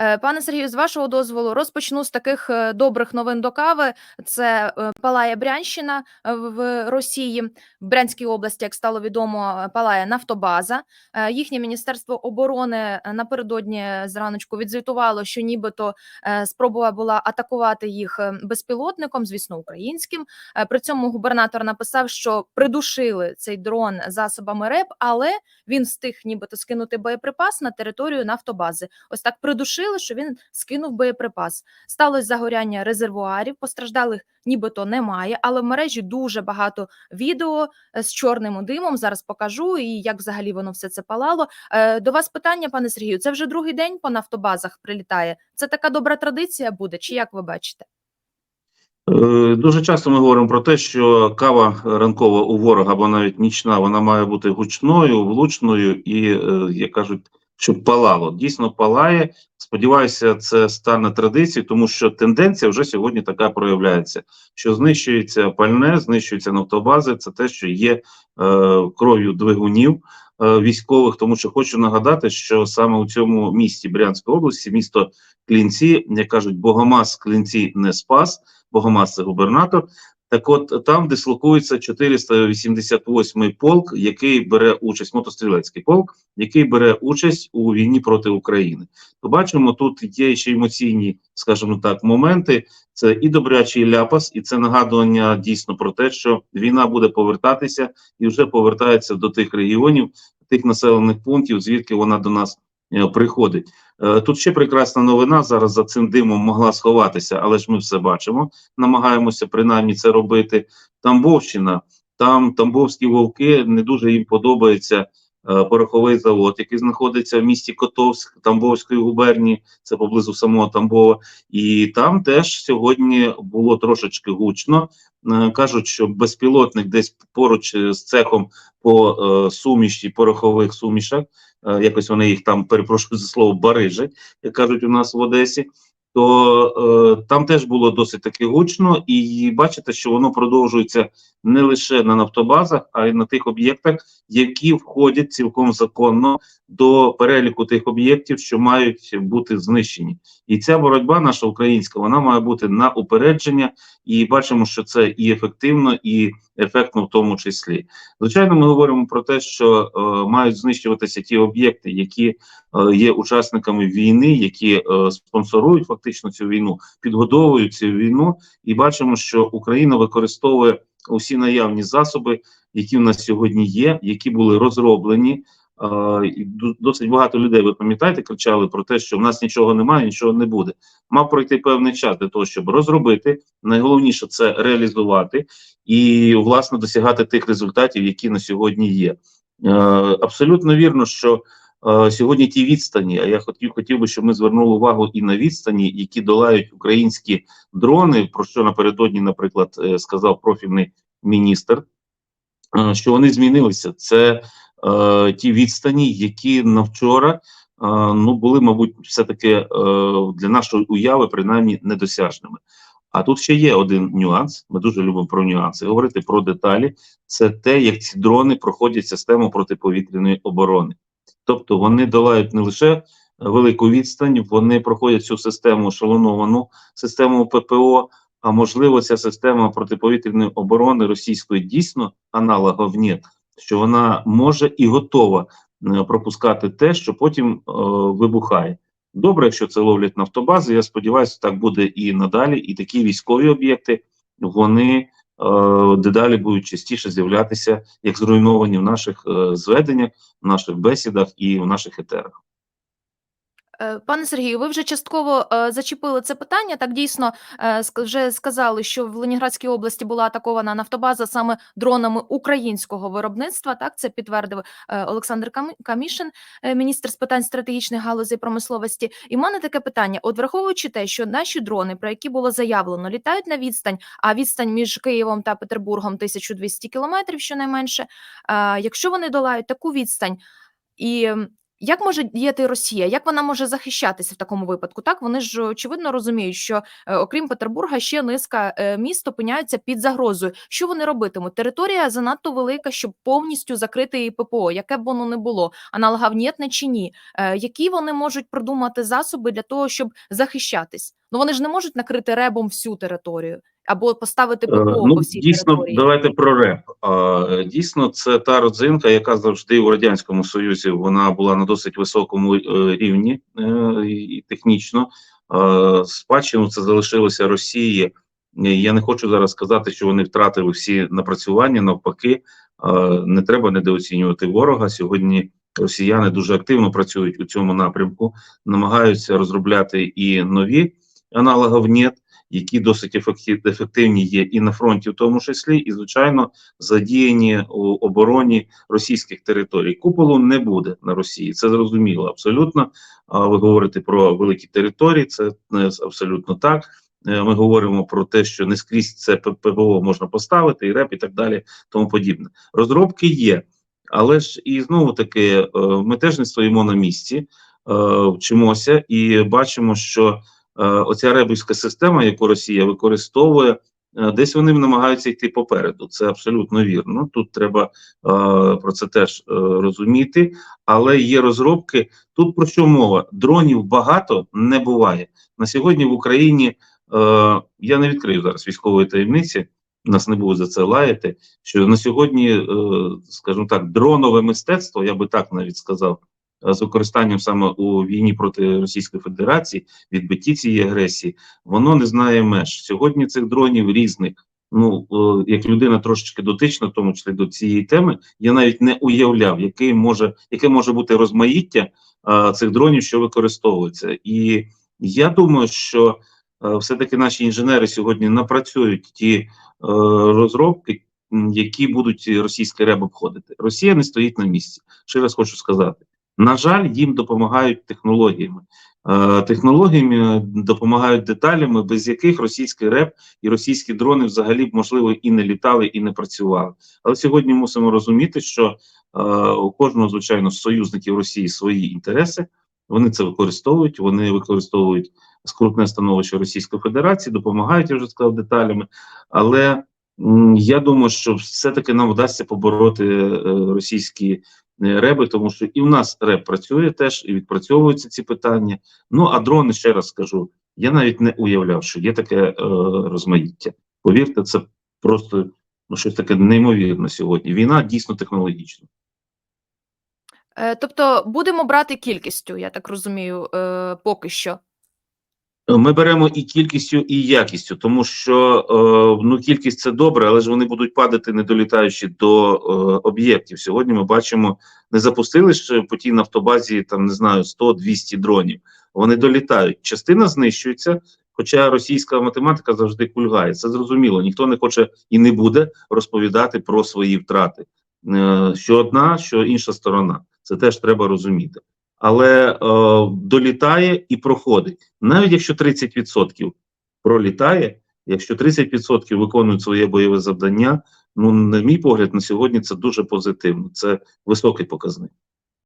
Е, Пане Сергію, з вашого дозволу розпочну з таких е, добрих новин до кави. Це е, палає Брянщина в- Росії, в Брянській області, як стало відомо, палає нафтобаза. Їхнє міністерство оборони напередодні зраночку відзвітувало, що нібито спроба була атакувати їх безпілотником, звісно, українським. При цьому губернатор написав, що придушили цей дрон засобами РЕП, але він встиг нібито скинути боєприпас на територію нафтобази. Ось так придушили, що він скинув боєприпас. Сталося загоряння резервуарів, постраждалих нібито немає, але в мережі дуже багато відео е, з чорним димом. Зараз покажу і як взагалі воно все це палало. Е, До вас питання, пане Сергію. Це вже другий день по нафтобазах прилітає. Це така добра традиція буде, чи як ви бачите? Е, Дуже часто ми говоримо про те, що кава ранкова у ворога, або навіть нічна, вона має бути гучною, влучною і, як кажуть, щоб палало. Дійсно палає. Сподіваюся, це стане традицією, тому що тенденція вже сьогодні така проявляється: що знищується пальне, знищуються нафтобази. Це те, що є е, кров'ю двигунів е, військових. Тому що хочу нагадати, що саме у цьому місті Брянської області, місто Клінці, як кажуть, Богомаз Клінці не спас. Богомаз це губернатор. Так от там дислокується 488-й полк, який бере участь, мотострілецький полк, який бере участь у війні проти України. То бачимо, тут є ще емоційні, скажімо так, моменти. Це і добрячий ляпас, і це нагадування дійсно про те, що війна буде повертатися і вже повертається до тих регіонів, тих населених пунктів, звідки вона до нас е, приходить. Е, Тут ще прекрасна новина зараз за цим димом могла сховатися, але ж ми все бачимо. Намагаємося принаймні це робити. Тамбовщина, там тамбовські вовки не дуже їм подобається е, пороховий завод, який знаходиться в місті Котовськ Тамбовської губернії, це поблизу самого Тамбова. І там теж сьогодні було трошечки гучно. Е, Кажуть, що безпілотник десь поруч з цехом по суміші порохових сумішах. Е, Якось вони їх там перепрошую за слово барижать, як кажуть у нас в Одесі. То е, там теж було досить таки гучно, і бачите, що воно продовжується не лише на нафтобазах, а й на тих об'єктах, які входять цілком законно до переліку тих об'єктів, що мають бути знищені. І ця боротьба наша українська, вона має бути на упередження, і бачимо, що це і ефективно, і ефектно в тому числі. Звичайно, ми говоримо про те, що е, мають знищуватися ті об'єкти, які е, є учасниками війни, які е, спонсорують фактично цю війну, підгодовують цю війну, і бачимо, що Україна використовує усі наявні засоби, які в нас сьогодні є, які були розроблені. І досить багато людей, ви пам'ятаєте, кричали про те, що в нас нічого немає, нічого не буде. Мав пройти певний час для того, щоб розробити. Найголовніше це реалізувати і власне досягати тих результатів, які на сьогодні є. Е, абсолютно вірно, що е, сьогодні ті відстані, а я хотів хотів би, щоб ми звернули увагу і на відстані, які долають українські дрони, про що напередодні, наприклад, е, сказав профільний міністр, що вони змінилися. Це е, ті відстані, які на вчора е, ну були, мабуть, все таки е, для нашої уяви принаймні недосяжними. А тут ще є один нюанс. Ми дуже любимо про нюанси говорити про деталі. Це те, як ці дрони проходять систему протиповітряної оборони. Тобто вони долають не лише велику відстань, вони проходять цю систему шалоновану систему ППО. А можливо, ця система протиповітряної оборони російської дійсно аналогов нет, що вона може і готова е, пропускати те, що потім е, вибухає. Добре, якщо це ловлять нафтобази. Я сподіваюся, так буде і надалі. І такі військові об'єкти вони е, дедалі будуть частіше з'являтися як зруйновані в наших е, зведеннях, в наших бесідах і в наших етерах. Е, Пане Сергію, ви вже частково е, зачепили це питання. Так дійсно е, вже сказали, що в Леніградській області була атакована нафтобаза саме дронами українського виробництва. Так це підтвердив Олександр Кам- Камішин, міністр з питань стратегічних галузей промисловості. І в мене таке питання: от враховуючи те, що наші дрони, про які було заявлено, літають на відстань, а відстань між Києвом та Петербургом 1200 кілометрів, щонайменше. Якщо вони долають таку відстань і Як може діяти Росія? Як вона може захищатися в такому випадку? Так вони ж очевидно розуміють, що е, окрім Петербурга ще низка е, міст опиняються під загрозою. Що вони робитимуть? Територія занадто велика, щоб повністю закрити її ППО, яке б воно не було, аналогав нєтне чи ні. Е, які вони можуть придумати засоби для того, щоб захищатись? Ну вони ж не можуть накрити ребом всю територію або поставити Е, ППО Ну, по всій дійсно, території. давайте про реп. Дійсно, це та родзинка, яка завжди у радянському союзі вона була на досить високому е, рівні е, і технічно. Спадщину це залишилося Росії. Е, Я не хочу зараз сказати, що вони втратили всі напрацювання. Навпаки, не треба недооцінювати ворога. Сьогодні росіяни дуже активно працюють у цьому напрямку, намагаються розробляти і нові аналогів НЕТ, які досить ефектив- ефективні є і на фронті, в тому числі, і звичайно задіяні у обороні російських територій. Куполу не буде на Росії, це зрозуміло абсолютно. А ви говорите про великі території, це абсолютно так. Е, Ми говоримо про те, що не скрізь це П- ПВО можна поставити, і РЕП, і так далі, тому подібне. Розробки є, але ж і знову таки е, ми теж не стоїмо на місці, е, вчимося і бачимо, що оця ребівська система, яку Росія використовує, е, десь вони намагаються йти попереду. Це абсолютно вірно. Тут треба е, про це теж е, розуміти. Але є розробки. Тут про що мова? Дронів багато не буває на сьогодні в Україні. Е, я не відкрию зараз військової таємниці. Нас не буде за це лаяти. Що на сьогодні, е, скажімо так, дронове мистецтво, я би так навіть сказав, е, з використанням саме у війні проти Російської Федерації, відбитті цієї агресії, воно не знає меж. Сьогодні цих дронів різних. Ну, е, як людина трошечки дотична, в тому числі до цієї теми, я навіть не уявляв, який може, яке може бути розмаїття е, цих дронів, що використовуються. І я думаю, що е, все-таки наші інженери сьогодні напрацюють ті е, розробки, які будуть російський реб обходити. Росія не стоїть на місці. Ще раз хочу сказати: на жаль, їм допомагають технологіями. Е, Технологіями допомагають деталями, без яких російський реп і російські дрони взагалі б можливо і не літали, і не працювали. Але сьогодні мусимо розуміти, що е, у кожного звичайно з союзників Росії свої інтереси. Вони це використовують. Вони використовують скрутне становище Російської Федерації, допомагають, я вже сказав деталями. Але я думаю, що все-таки нам вдасться побороти е, російські е, реби, тому що і в нас реб працює теж, і відпрацьовуються ці питання. Ну а дрони, ще раз скажу, я навіть не уявляв, що є таке е, розмаїття. Повірте, це просто ну, щось таке неймовірне сьогодні. Війна дійсно технологічна. Е, Тобто будемо брати кількістю, я так розумію, е, поки що. Ми беремо і кількістю, і якістю, тому що е, ну кількість це добре, але ж вони будуть падати, не долітаючи до е, об'єктів. Сьогодні ми бачимо, не запустили ж по тій нафтобазі там не знаю 100-200 дронів. Вони долітають. Частина знищується. Хоча російська математика завжди кульгає. Це зрозуміло. Ніхто не хоче і не буде розповідати про свої втрати. Е, що одна, що інша сторона. Це теж треба розуміти. Але е, долітає і проходить. Навіть якщо 30% пролітає, якщо 30% виконують своє бойове завдання, ну, на мій погляд, на сьогодні це дуже позитивно. Це високий показник.